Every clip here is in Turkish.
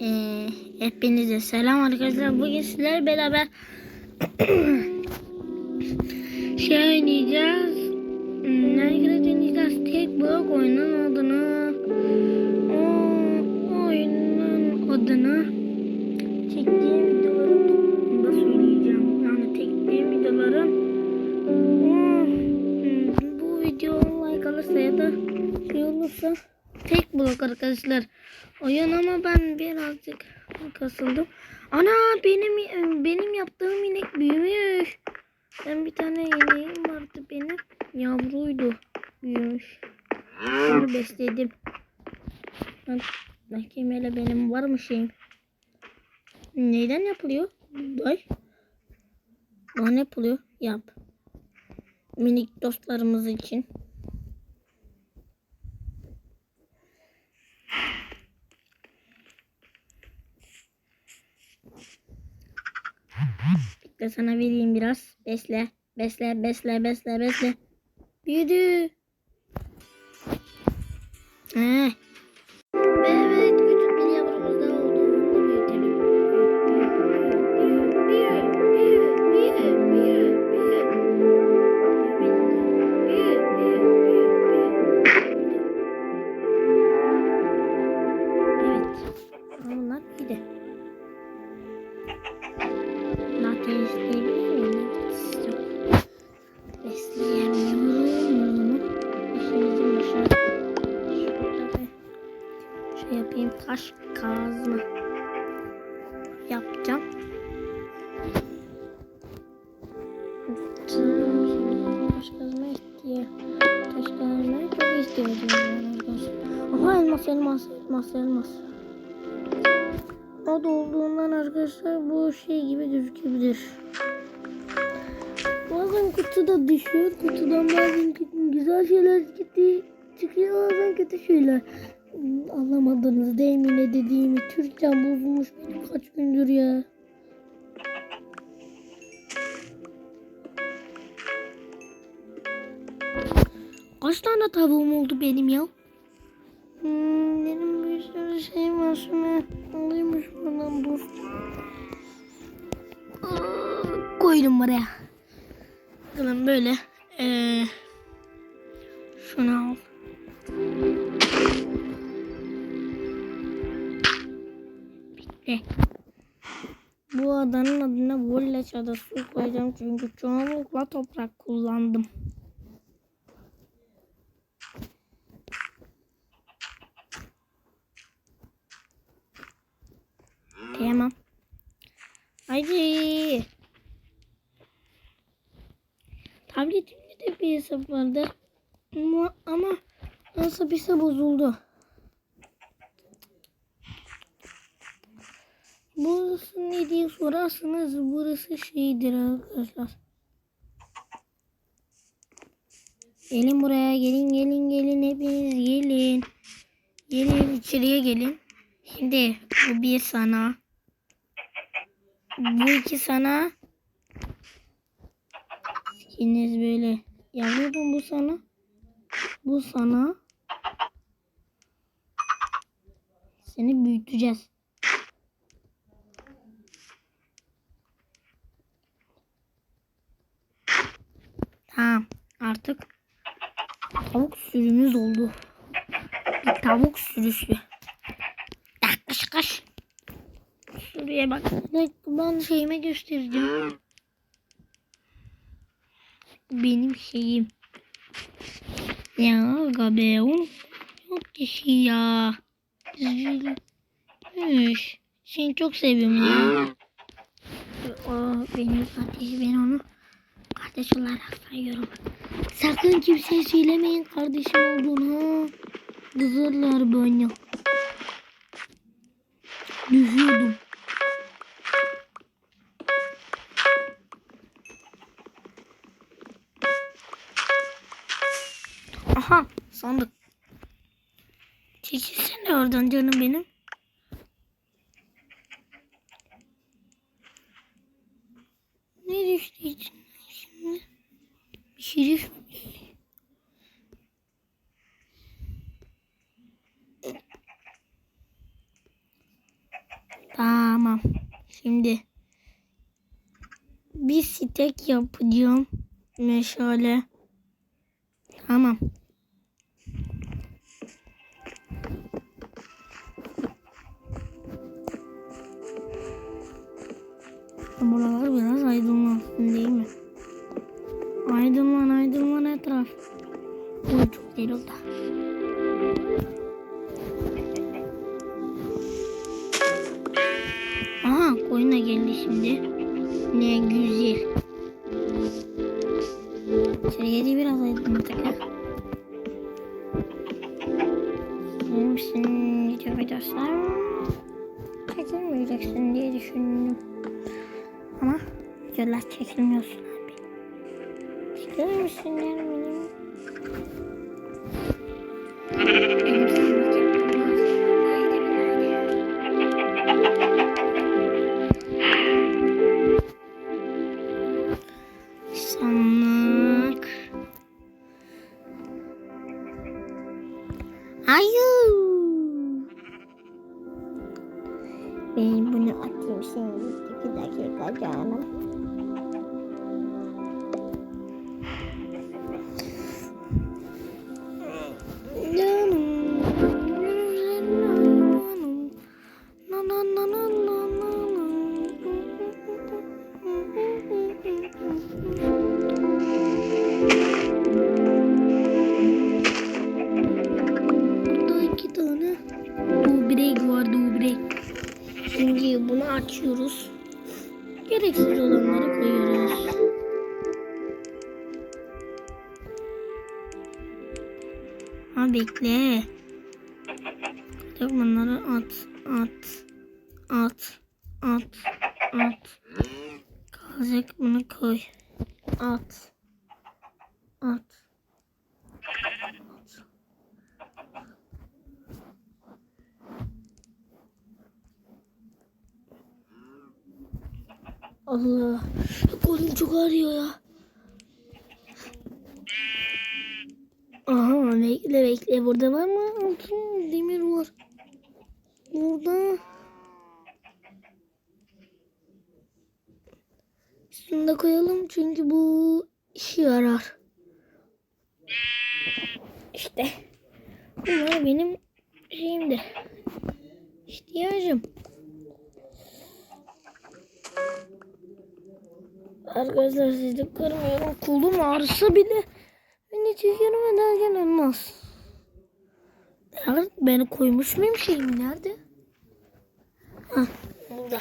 Ee, Hepinize selam arkadaşlar. Bugün sizlerle beraber şey oynayacağız. Minecraft oynayacağız. Tek blok oyunun adını o oyunun adını çektiğim olursa tek blok arkadaşlar. Oyun ama ben birazcık kasıldım. Ana benim benim yaptığım inek büyümüş. Ben bir tane ineğim vardı benim. Yavruydu. Büyümüş. Onu besledim. Ben, hele benim var mı şeyim? Neyden yapılıyor? Buğday. Daha ne yapılıyor? Yap. Minik dostlarımız için. Bekle sana vereyim biraz. Besle. Besle, besle, besle, besle. Büyüdü. He. Kutuda düşüyor. Kutudan bazen güzel şeyler gitti, çıkıyor. Bazen kötü şeyler. Anlamadınız değil mi ne dediğimi? Türkçem bozulmuş benim kaç gündür ya. Kaç tane tavuğum oldu benim ya? Hmm, benim bir sürü şeyim var şunu alayım şuradan. Aa, Koydum buraya. Bakalım böyle. Ee, şunu al. Bitti. Bu adanın adına Vollaç Adası koyacağım çünkü çoğunlukla toprak kullandım. Tamam. Haydi. Tabletimde de bir hesap vardı. Ama, ama nasıl bir hesap bozuldu. Burası ne diye sorarsanız burası şeydir arkadaşlar. Gelin buraya gelin gelin gelin hepiniz gelin. Gelin içeriye gelin. Şimdi bu bir sana. Bu iki sana. İkiniz böyle. Yavrum bu sana. Bu sana. Seni büyüteceğiz. Tamam. Artık tavuk sürümüz oldu. Bir tavuk sürüsü. Kaş kaş. Şuraya. Bak, Ben şeyime göstereceğim. Benim şeyim. Ya gabe oğlum. Yok kişi ya. Üzülmüş. Seni çok seviyorum ya. O benim kardeş ben onu kardeş olarak sayıyorum. Sakın kimseye söylemeyin kardeşim olduğunu. Kızırlar bana. Düşüyordum. Sandık. Çekilsene oradan canım benim. Ne düştü içinden şimdi? Bir şey düştü. Tamam. Şimdi bir stek yapacağım. Meşale. Tamam. Şöyle de biraz aydınlattık. Benim şimdi arkadaşlar çekilmeyeceksin diye düşündüm. Ama videolar çekilmiyorsun abi. Çekilir misin? Benim at. Kalacak bunu koy. At, at. Allah. Kolum çok ağrıyor ya. Aha bekle bekle. Burada var mı? Altın demir var. Burada. Da koyalım çünkü bu işe yarar. İşte. Bunlar benim şeyimdir. İhtiyacım. Arkadaşlar sizi kırmıyorum. Kolum ağrısa bile beni çekiyorum derken olmaz. Beni koymuş muyum şeyim nerede? Hah burada.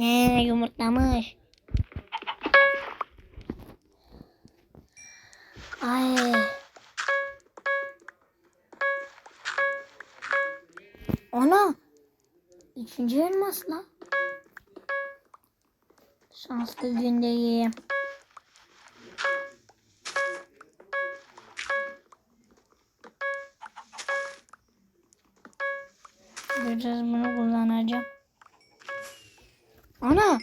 Ne yumurtlamış. Ay. Ana. Üçüncü elmas la. Şanslı gündeyim. Biraz bunu kullanacağım. Ana.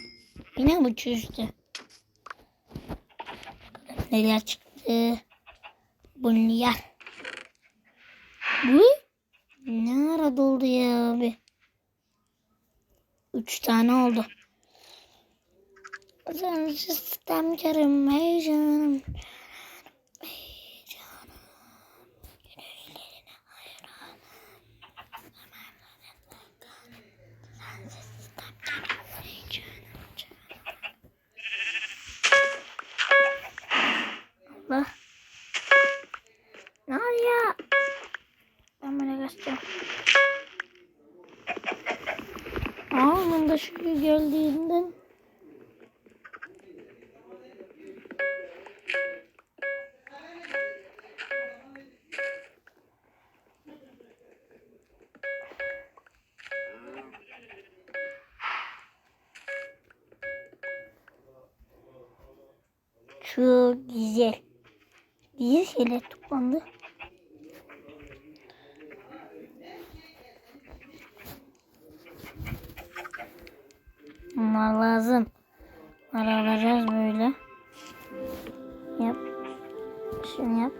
Yine bu çözdü. Neler çıktı? Bunlar. Bu? Ne ara doldu ya abi? Üç tane oldu. Sen sistem karım hey canım. Hey canım. Yüreğlerine hayranım. Sen sistem karım hey canım. canım. Allah. Ne oluyor? Ben böyle göstereyim. Anında şu geldiğinden Bunlar lazım. Bunları alacağız böyle. Yap. Şunu yap.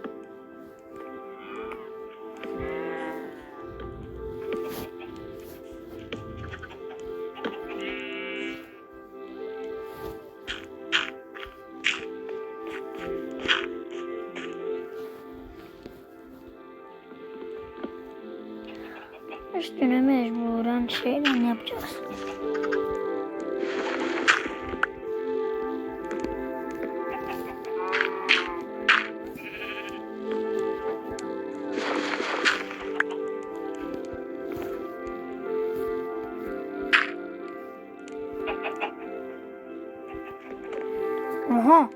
Oha.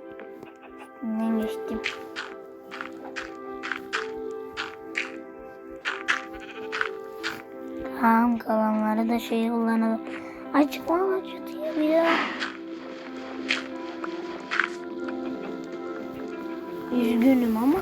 Üstünden geçtim. Tamam kalanları da şey kullanalım. Açma acıtıyor ya. Üzgünüm ama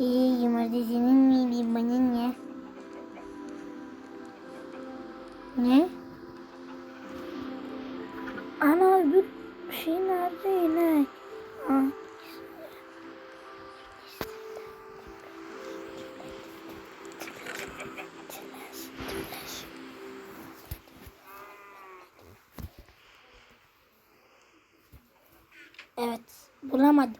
İyi yumurta senin miydi bana ne? Ne? Ana öbür şey nerede yine? Ha. Evet, bulamadım.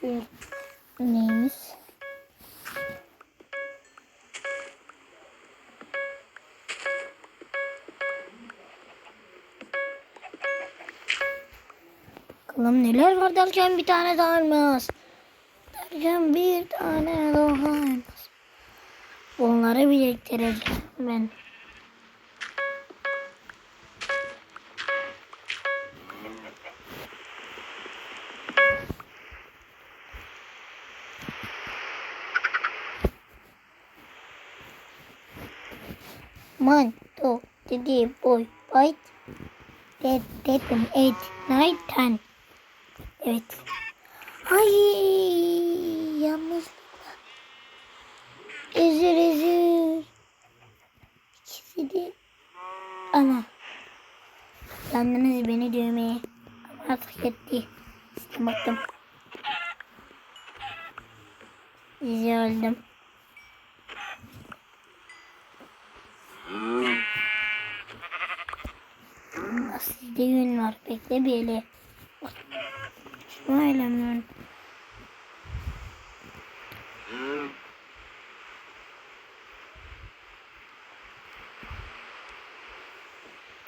Şu neymiş? Bakalım neler var derken bir tane daha elmas. Derken bir tane daha elmas. Bunları biriktireceğim ben. Three, four, five, six, seven, eight, nine, ten. Evet. Ay yanlış. Özür özür. İkisi de. Ana. Yandınız beni dövmeye. Ama artık yetti. İşte baktım. Sizi öldüm. Sizde yün var. Bekle ele. Şunu eylemiyorum.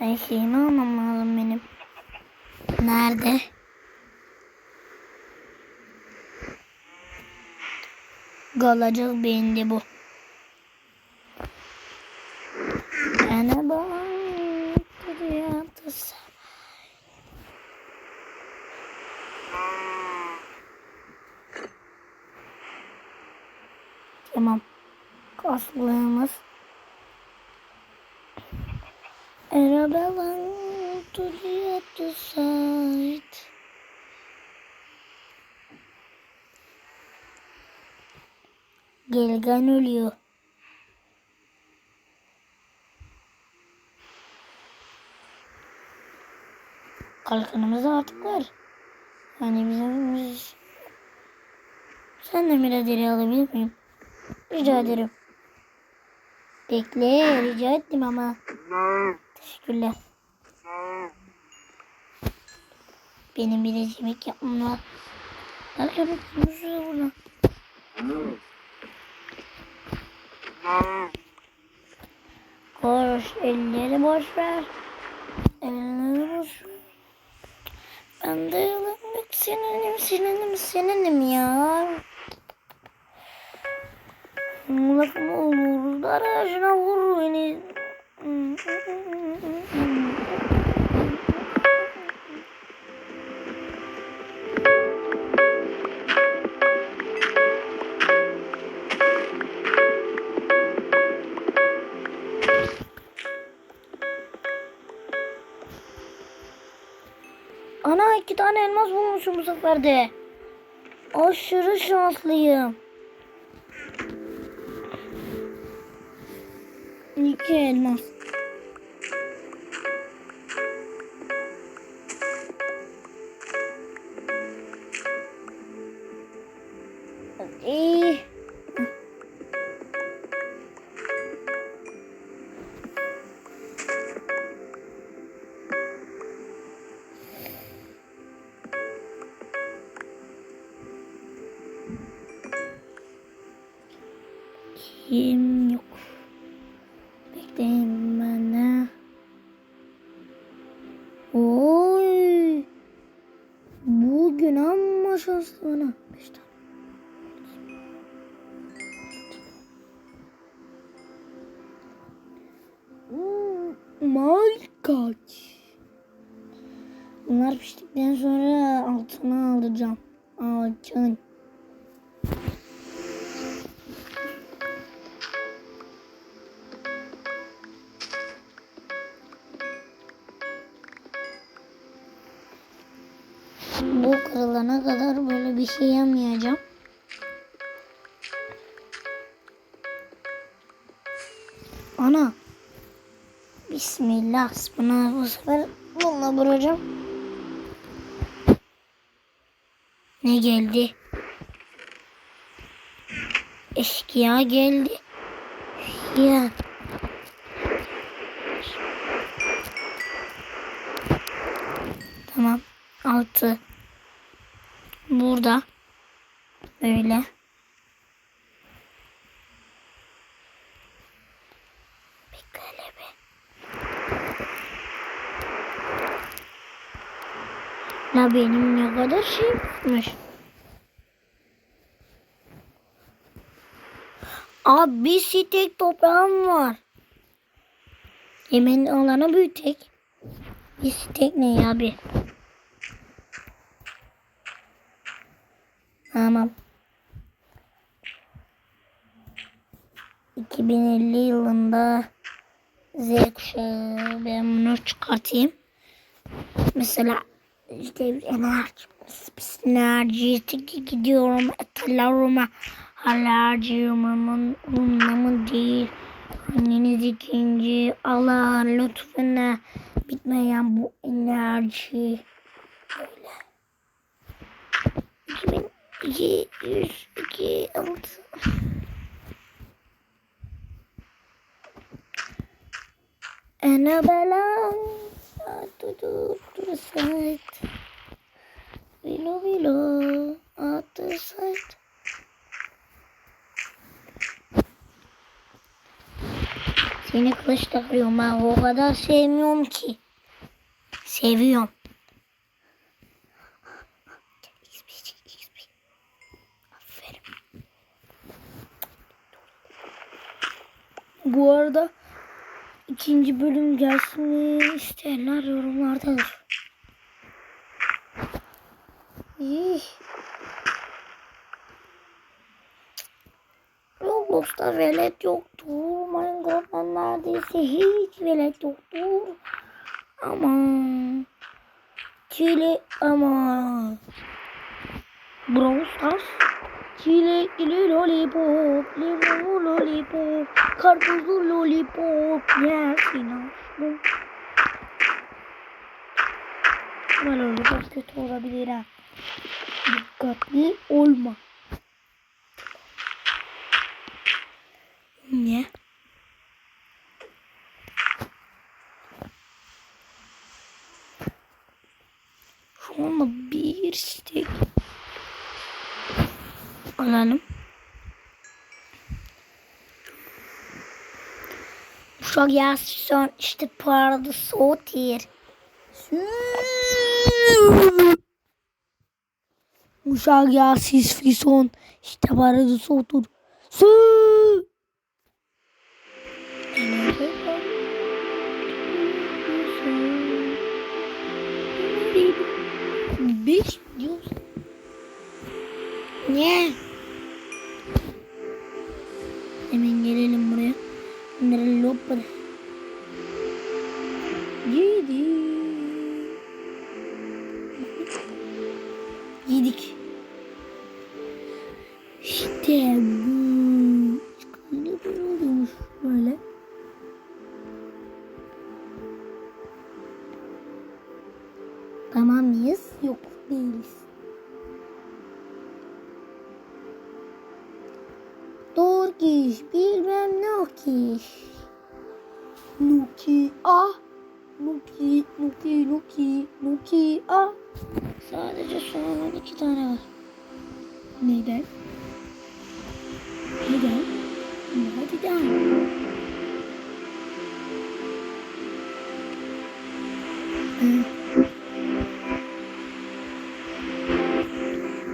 Ben şeyimi almam lazım benim. Nerede? Galacak beyinde bu. Bana bak, Tamam. Kaslığımız. Arabalan to the other side. Gelgen ölüyor. Kalkanımız artık var. Yani bizim biz... Sen de bir deri alabilir miyim? Rica ederim. Bekle rica ettim ama. Teşekkürler. Benim bir yemek yapmam lazım. Hadi bakayım şuraya buradan. Koş elleri boş ver. Elleri boş ver. Yalanmak Seninim seninim seninim ya. Lafımı olur. Aracına vur beni. İki tane elmas bulmuşum bu sefer de. Aşırı şanslıyım. İki elmas. 音。Bu kırılana kadar böyle bir şey yapmayacağım. Ana. Bismillah. Buna bu sefer bununla vuracağım. Ne geldi? Eşkıya geldi. Ya. Tamam. Altı. Burada. Böyle. La benim ne kadar şeymiş. Abi bir sitek toprağım var. Yemeğin alanı büyütek. Bir sitek ne ya bir? Tamam. 2050 yılında Z kuşağı ben bunu çıkartayım. Mesela işte enerji enerji gidiyorum atalarıma alerjiyumun umurumda değil. Anneniz ikinci Allah lütfuna bitmeyen bu enerji böyle. 2202 altı. Annabella tutup dursayt Vilo vilo atırsayt Seni kılıç takıyorum ben o kadar sevmiyorum ki. Seviyorum. Bu arada ikinci bölüm gelsin isteyenler yorumlardadır. İyi. Roblox'ta velet yoktur. Minecraft'ta neredeyse hiç velet yoktur. Aman. Çile aman. Brawl Stars. Çilekli lollipop, limonlu lollipop, karpuzlu lollipop yersin aşkım. Ama lollipop kötü olabilir ha. Dikkatli olma. Niye? Şu anda bir stek alalım. Yazsın işte parada soğutur. Uşak ya sis fison. İşte barajı soğutur. Su. Beş Nuki, Nuki, Nuki, Nuki ah. Sadece son iki tane var. Neden? Neden? Neden?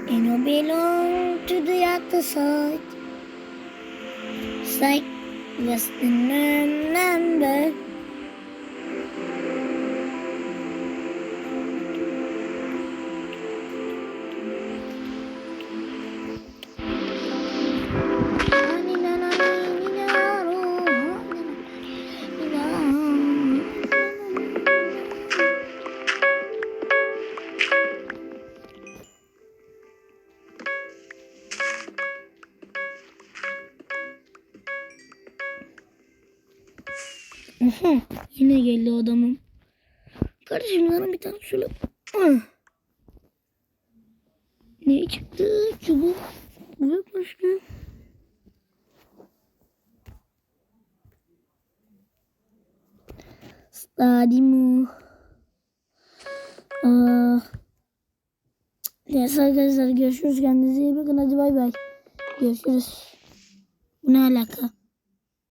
And I belong to the other side. Psych was the num- Aha, yine geldi adamım. Kardeşim bana bir tane şöyle. Ah. Ne çıktı? Çubuk. Bu başka. Stadyumu. Aa. Neyse arkadaşlar görüşürüz. Kendinize iyi bakın. Hadi bay bay. Görüşürüz. Bu ne alaka?